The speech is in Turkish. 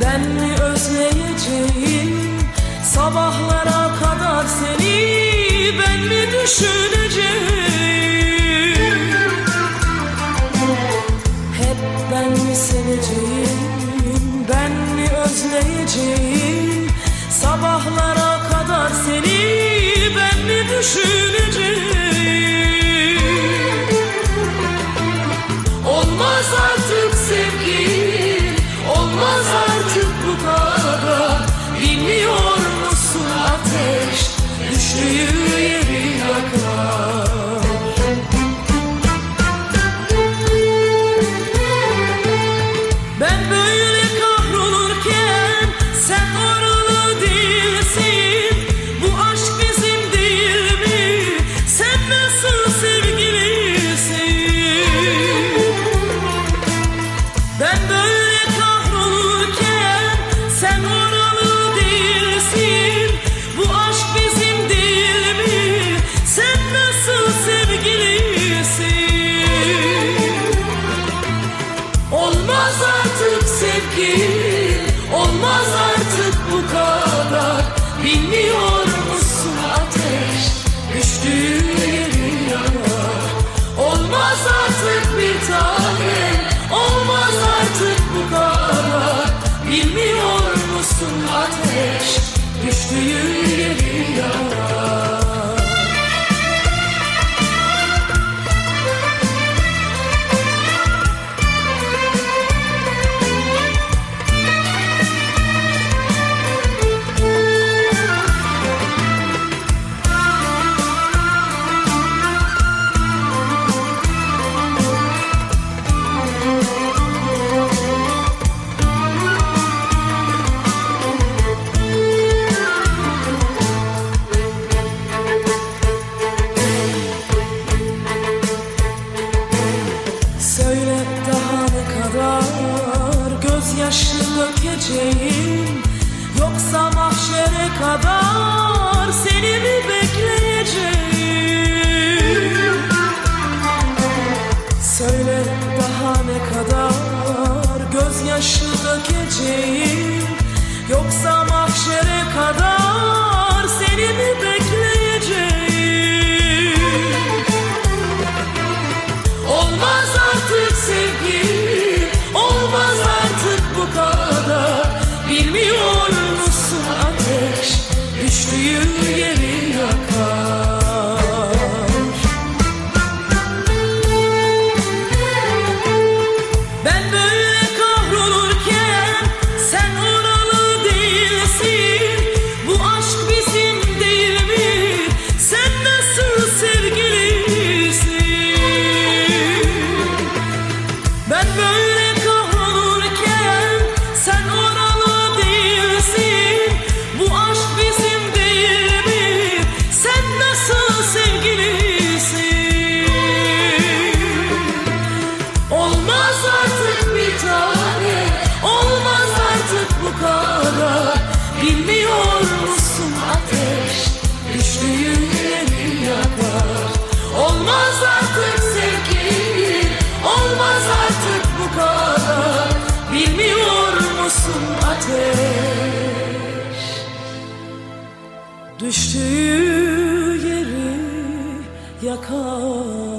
Ben mi özleyeceğim Sabahlara kadar seni? Ben mi düşüneceğim? Hep ben mi seveceğim? Ben mi özleyeceğim Sabahlara kadar seni? Ben mi düşüneceğim artık sevgi Olmaz artık bu kadar. Bilmiyor musun ateş Düştüğü yeri yanar Olmaz artık bir tane Olmaz artık bu kadar. Bilmiyor musun ateş Düştüğü dökeceğim Yoksa mahşere kadar seni mi bekleyeceğim? Söyle daha ne kadar gözyaşı dökeceğim. Yoksa mahşere kadar 20 kadar Bilmiyor musun ateş? Yeri yakar. Olmaz artık sevgi Olmaz artık bu kadar. Bilmiyor musun ateş? Düştüğü yeri yakar